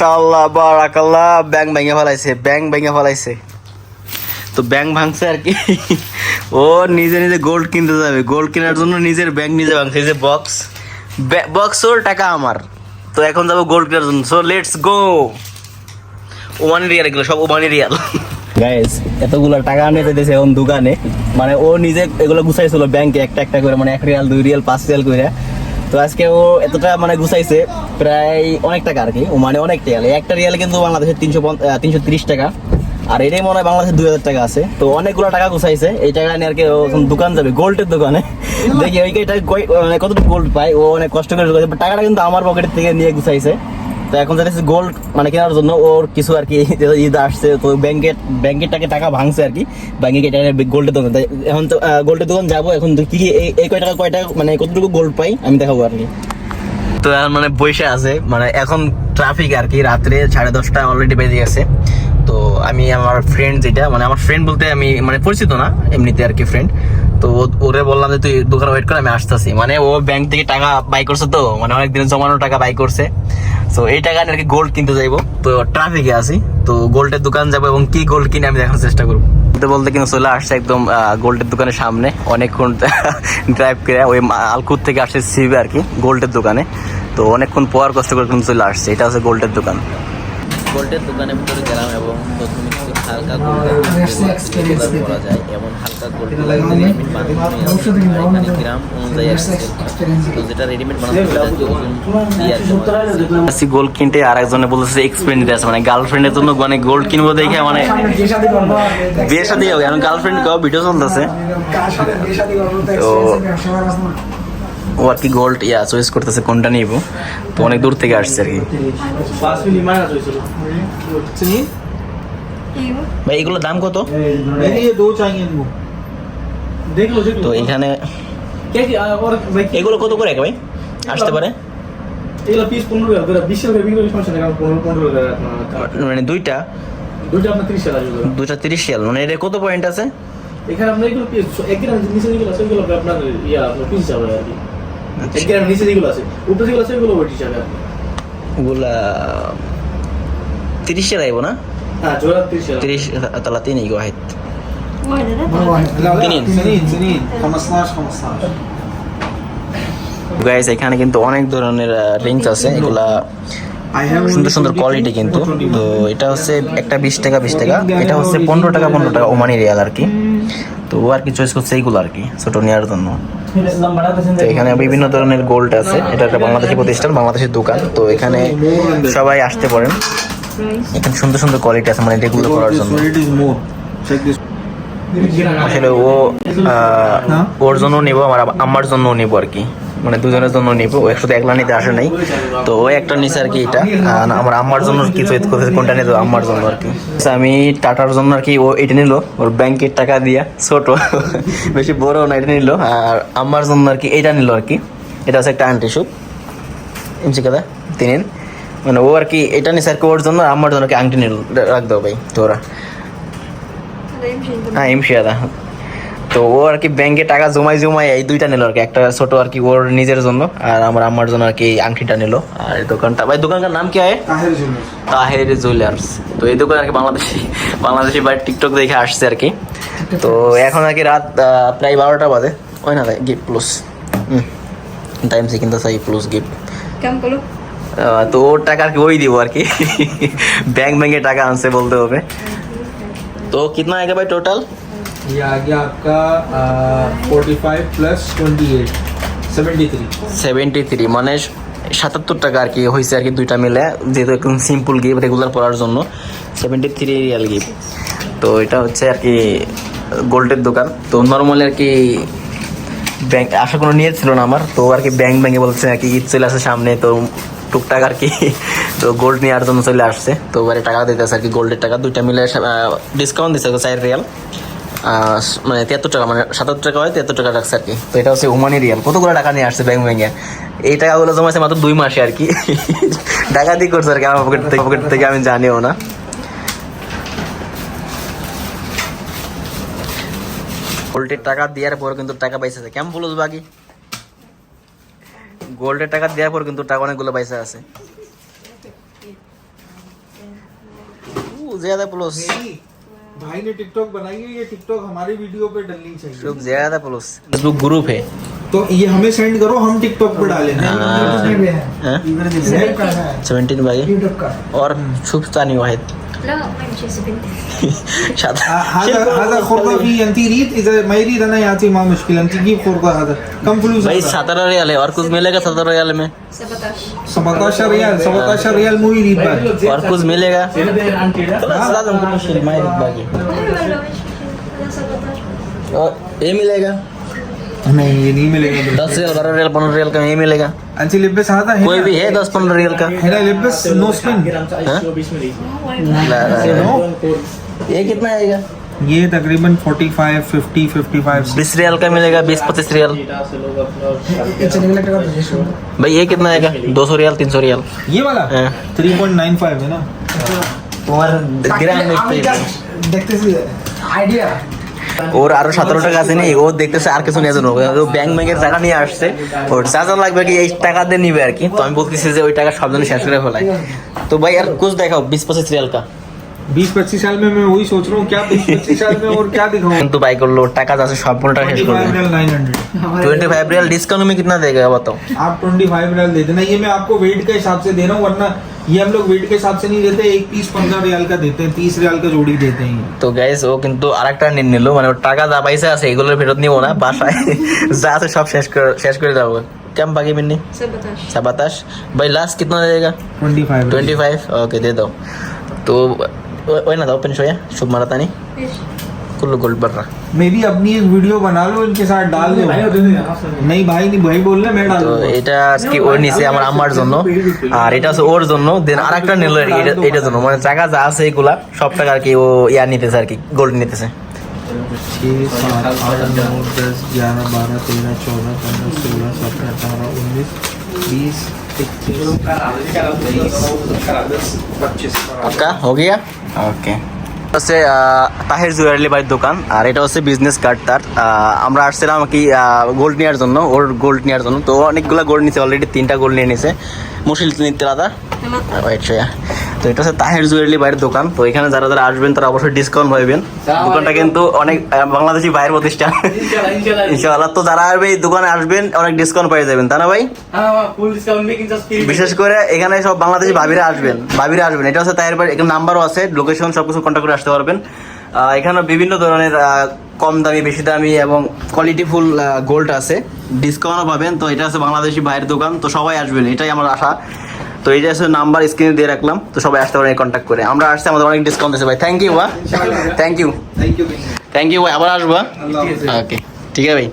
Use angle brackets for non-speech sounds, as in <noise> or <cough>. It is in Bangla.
মাশাআল্লাহ বারাকাল্লাহ, ব্যাং ভেঙে ফেলাইছে, ব্যাং ভেঙে ফেলাইছে। তো ব্যাংক ভাঙছে আর কি। ও নিজে নিজে গোল্ড কিনতে যাবে। গোল্ড কেনার জন্য নিজের ব্যাংক নিজে ভাঙছে। যে বক্স বক্স ওর টাকা আমার। তো এখন যাব গোল্ড কেনার জন্য। So let's go Oman rial এগুলো, সব ওমানি রিয়াল গাইস এতগুলো টাকা আনে দিতেছে এখন দোকানে। মানে ও নিজে এগুলো গুছাইছিল ব্যাংকে, একটা একটা করে মানে এক রিয়াল দুই রিয়াল পাঁচ রিয়াল করে তো আজকে ও এতটা মানে গুছাইছে প্রায় অনেক টাকা আর কি। মানে অনেক টাকা একটা রিয়াল কিন্তু বাংলাদেশের তিনশো তিনশো তিরিশ টাকা। আর এটাই মনে হয় বাংলাদেশে দুই হাজার টাকা আছে। তো অনেকগুলো টাকা গুছাইছে। এই টাকা নিয়ে আর কি দোকান যাবে, গোল্ডের দোকানে। দেখি ওই এটা মানে কতটুকু গোল্ড পায়। ও অনেক কষ্ট করে টাকাটা কিন্তু আমার পকেট থেকে নিয়ে গুছাইছে। তো এখন যাচ্ছে গোল্ড মানে কেনার জন্য ওর কিছু আর কি ঈদ আসছে, তো ব্যাংকের ব্যাংকের টাকা টাকা ভাঙছে আর কি। ব্যাংকে গোল্ডের দোকান এখন তো গোল্ডের দোকান যাব, এখন কি এই- কয় টাকা কয় টাকা মানে কতটুকু গোল্ড পাই, আমি দেখাবো আর কি। তো এখন মানে বসে আছে মানে এখন ট্রাফিক আর কি, রাত্রে সাড়ে দশটা অলরেডি বেজে গেছে। তো আমি আমার ফ্রেন্ড যেটা মানে আমার ফ্রেন্ড বলতে আমি মানে পরিচিত না, এমনিতে আর কি ফ্রেন্ড তো ওরে বললাম যে, তুই দোকানে ওয়েট করে, আমি আসতেছি। মানে ও ব্যাংক থেকে টাকা বাই করছে তো মানে অনেক দিন জমানো টাকা বাই করছে। তো এই টাকা কি গোল্ড কিনতে যাইবো। তো ট্রাফিকে আছি। তো গোল্ডের দোকান যাব এবং কি গোল্ড কিনে আমি দেখার চেষ্টা করব। বলতে বলতে কিন্তু চলে আসছে একদম গোল্ডের দোকানের সামনে। অনেকক্ষণ <laughs> ড্রাইভ করে ওই আলকুর থেকে আসছে সিবে আর কি গোল্ডের দোকানে। তো অনেকক্ষণ পর কষ্ট করে কিন্তু চলে আসছে। এটা হচ্ছে গোল্ডের দোকান। গোল্ডের দোকানের ভিতরে গেলাম এবং প্রথমে কিছু হালকা গোল্ডের করা যায় এমন হালকা রেডিমেড গ্রাম অনুযায়ী তো? যেটা রেডিমেড আসছি গোল্ড কিনতে আর একজনে বলতেছে এক্সপেরিয়েন্স আছে মানে গার্লফ্রেন্ডের জন্য মানে গোল্ড কিনবো দেখে মানে বিয়ের সাথে হবে এখন গার্লফ্রেন্ড কেউ ভিডিও চলতেছে। তো- ও আর কি গোল্ড ইয়া চয়েস করতেছে কোনটা নিব? তো অনেক দূর থেকে আসছে আর কি। ভাই দাম কত? তো এখানে এগুলো কত করে ভাই? আসতে পারে? মানে দুইটা? দুইটা তিরিশ সাল মানে এটা কত পয়েন্ট আছে? এখানে আপনার এগুলো জিনিস আছে এগুলো আপনার ইয়া পিস যাবে আর কি। তিরিশে না? তিরিশ তালা এখানে কিন্তু অনেক ধরনের রিংস আছে। এগুলা সুন্দর সুন্দর কোয়ালিটি কিন্তু। তো এটা হচ্ছে একটা বিশ টাকা বিশ টাকা। এটা হচ্ছে পনেরো টাকা পনেরো টাকা ওমানি রিয়াল আর কি। তো ও আর কি চয়েস করছে এইগুলো আর কি ছোটো নেওয়ার জন্য। তো এখানে বিভিন্ন ধরনের গোল্ড আছে। এটা একটা বাংলাদেশি প্রতিষ্ঠান, বাংলাদেশের দোকান। তো এখানে সবাই আসতে পারেন। এখানে সুন্দর সুন্দর কোয়ালিটি আছে মানে রেগুলো করার জন্য. আসলে ও ওর জন্য নেব, আমার আমার জন্য নেব আর কি। মানে দুজনের জন্য নিব ও একসাথে একলা নিতে আসে নাই। তো ও একটা নিছে আর কি এটা আমার আম্মার জন্য কি চয়েস করতেছে কোনটা নিতে আম্মার জন্য আর কি। তো আমি টাটার জন্য আর কি ও এটা নিল ওর ব্যাংকের টাকা দিয়া ছোট। বেশি বড় না এটা নিল আর আম্মার জন্য আর কি এটা নিল আর কি। এটা হচ্ছে একটা আন্টি শুট ইমসি কথা তিনি। মানে ও আর কি এটা নিছে আর কি ওর জন্য আর আম্মার জন্য আর কি আংটি নিল রাখ দাও ভাই তোরা। হ্যাঁ এমশিয়াদা তো ও আর কি ব্যাংকে টাকা জমাই জমাই এই দুইটা নিল আর কি। একটা ছোট আর কি ওর নিজের জন্য আর আমার আমার জন্য আর কি এই আংটিটা নিল। আর এই দোকানটা ভাই দোকানটার নাম কি হয়? তাহের জুয়েলার্স। তো এই দোকান আর কি বাংলাদেশি বাংলাদেশি বা টিকটক দেখে আসছে আর কি। তো এখন আর কি রাত প্রায় বারোটা বাজে। ওই না গিফট প্লাস টাইম সে কিন্তু সাই প্লাস গিফট তো ওর টাকা আর কি ওই দিব আর কি। <laughs> ব্যাংক ব্যাংকে টাকা আনছে বলতে হবে। তো কিতনা আগে ভাই টোটাল ये आ गया आपका forty five plus twenty eight seventy three seventy three মানে সাতাত্তর টাকা আর কি হয়েছে আর কি দুইটা মিলে যেহেতু একদম সিম্পল গিফট রেগুলার পড়ার জন্য সেভেন্টি থ্রি রিয়াল গিফট তো এটা হচ্ছে আর কি গোল্ডের দোকান তো নর্মালি আর কি ব্যাংক আশা কোনো নিয়ে ছিল না আমার তো আর কি ব্যাংক ব্যাংকে বলছে আর কি ঈদ চলে আসে সামনে তো টুকটাক আর কি তো গোল্ড নেওয়ার জন্য চলে আসছে তো এবারে টাকা দিতেছে আর কি গোল্ডের টাকা দুইটা মিলে ডিসকাউন্ট দিচ্ছে চার রিয়াল আহ, মানে তিয়াত্তর টাকা মানে সাতাত্তর টাকা হয়, তিয়াত্তর টাকা রাখছে আর কি। তো এটা হচ্ছে ওমানেরিয়াম কতগুলো টাকা নিয়ে আসছে ব্যাংক ব্যাংকে এই টাকাগুলো জমাইছে মাত্র দুই মাসে আর কি। <laughs> ডাকাতি করছে আর কি আমার পকেট থেকে পকেট থেকে, আমি জানিও না। গোল্ডের টাকা দেওয়ার পর কিন্তু টাকা পাইছে কেমন বলুস বাকি গোল্ডের টাকা দেওয়ার পর কিন্তু টাকা অনেকগুলো পয়সা আছে। ও প্লাস भाई ने टिकटॉक बनाई है ये टिकटॉक हमारी वीडियो पे डलनी चाहिए। लोग ज़्यादा प्लस फेसबुक ग्रुप है। तो ये हमें सेंड करो हम टिकटॉक पे डालेंगे। हाँ। सेवेंटीन भाई। और शुभ नहीं वाहिद لا ما يمشي سبنت সাদা هذا هذا خرطة في انت ريد اذا ما يريد انا يعطي ما مشكله انت جيب خرطة هذا كم فلوس भाई هذا؟ सत्रह रियल है और कुछ मिलेगा सत्रह रियल में 17 17 ريال 17 ريال مو يريد بعد और कुछ मिलेगा Sinader anti da. خلاص لازم كل شيء ما يريد باقي ولا مش انا 17 और ये मिलेगा नहीं ये नहीं मिलेगा दस रियल बारह रियल पंद्रह रियल का मिलेगा। अच्छी आता है कोई भी है दस पंद्रह रियल का? नो स्पिन। हाँ? ये कितना आएगा? ये तकरीबन 45, 50, 55 बीस रियल का मिलेगा बीस पच्चीस रियल भाई ये कितना आएगा? दो सौ रियल तीन सौ रियल ये वाला? थ्री पॉइंट नाइन फाइव है ना? और ग्राम देखते आइडिया। ওর আরো সতেরো টাকা আছে নি ও দেখতেছে আর কিছু নিয়ে যাবো ও ব্যাংক ব্যাংকের টাকা নিয়ে আসছে ওর চার্জার লাগবে কি এই টাকা দিয়ে নিবে আর কি তো আমি বলতেছি যে ওই টাকা সব জন্য শেষ করে ফেলাই তো ভাই আর কুছ দেখাও বিশ পঁচিশ রিয়াল কা 20 25 साल में मैं वही सोच रहा हूँ क्या 20 25 साल में और क्या दिखाऊं কিন্তু বাই করলো ওর টাকা যাচ্ছে সম্পূর্ণ টাকা শেষ 25 করবে real 900 twenty five real discount में कितना देगा बताओ आप 25 रियल दे देना ये मैं आपको वेट के हिसाब से दे रहा हूँ वरना ये हम लोग वेट के हिसाब से नहीं देते एक पीस पंद्रह रियाल का देते हैं तीस रियाल का जोड़ी দেতে তো গাইস ও কিন্তু আরেকটা নিয়ে নিল মানে ওর টাকা যা পয়সা আছে এগুলোর ফেরত নিব না বাসায় যা আছে সব শেষ করে শেষ করে যাবো कम बाकी मिलने? सबाताश भाई लास्ट कितना रहेगा ट्वेंटी फाइव ओके दे। दो तो वही ना था ओपन शो शुभ नहीं? कुल्लू गोल्ड बढ़ रहा मैं भी अपनी एक वीडियो बना लो इनके साथ डाल दो Ayaw din nila. Kaso- नहीं भाई नहीं भाई बोल रहे मैं डाल তো दूंगा এটা আজকে ওর নিচে আমার আম্মার জন্য আর এটা হচ্ছে ওর জন্য দেন আরেকটা নিল এটা এটার জন্য মানে টাকা যা আছে এগুলা সব টাকা আর কি ও ইয়া নিতেছে আর কি গোল্ড নিতেছে छः सात आठ नौ दस ग्यारह बारह तेरह चौदह पंद्रह सोलह सत्रह अठारह उन्नीस बीस इक्कीस पच्चीस आपका हो गया ওকে হচ্ছে তাহের জুয়েলারি বাড়ির দোকান আর এটা হচ্ছে বিজনেস কার্ড তার। আমরা আসছিলাম কি গোল্ড নেওয়ার জন্য ওর গোল্ড নেওয়ার জন্য। তো অনেকগুলো গোল্ড নিয়েছে অলরেডি তিনটা গোল্ড নিয়ে নিয়েছে মুশিল so, yeah. তো এটা হচ্ছে তাহের জুয়েলারি বাইরের দোকান। তো এখানে যারা যারা আসবেন তারা অবশ্যই ডিসকাউন্ট পাইবেন দোকানটা কিন্তু অনেক বাংলাদেশি বাইরের প্রতিষ্ঠান. ইনশাআল্লাহ তো যারা আসবে এই দোকানে আসবেন অনেক ডিসকাউন্ট পেয়ে যাবেন। তাই না ভাই? just free. বিশেষ করে এখানে সব বাংলাদেশি ভাবিরা আসবেন। ভাবিরা আসবেন। এটা হচ্ছে তাহের বাড়ি এখানে নাম্বারও আছে। লোকেশন সব কিছু কন্ট্যাক্ট করে আসতে পারবেন। এখানে বিভিন্ন ধরনের কম দামি বেশি দামি এবং কোয়ালিটিফুল গোল্ড আছে। ডিসকাউন্টও পাবেন। তো এটা হচ্ছে বাংলাদেশি ভাইয়ের দোকান। তো সবাই আসবেন। এটাই আমার আশা। তো এই যে আসলে নাম্বার স্ক্রিনে দিয়ে রাখলাম তো সবাই আসতে পারেন কন্ট্যাক্ট করে। আমরা আসছি আমাদের অনেক ডিসকাউন্ট আছে ভাই। থ্যাংক ইউ ভাই। থ্যাংক ইউ থ্যাংক ইউ ভাই। আবার আসব হ্যাঁ? ওকে ঠিক আছে ভাই।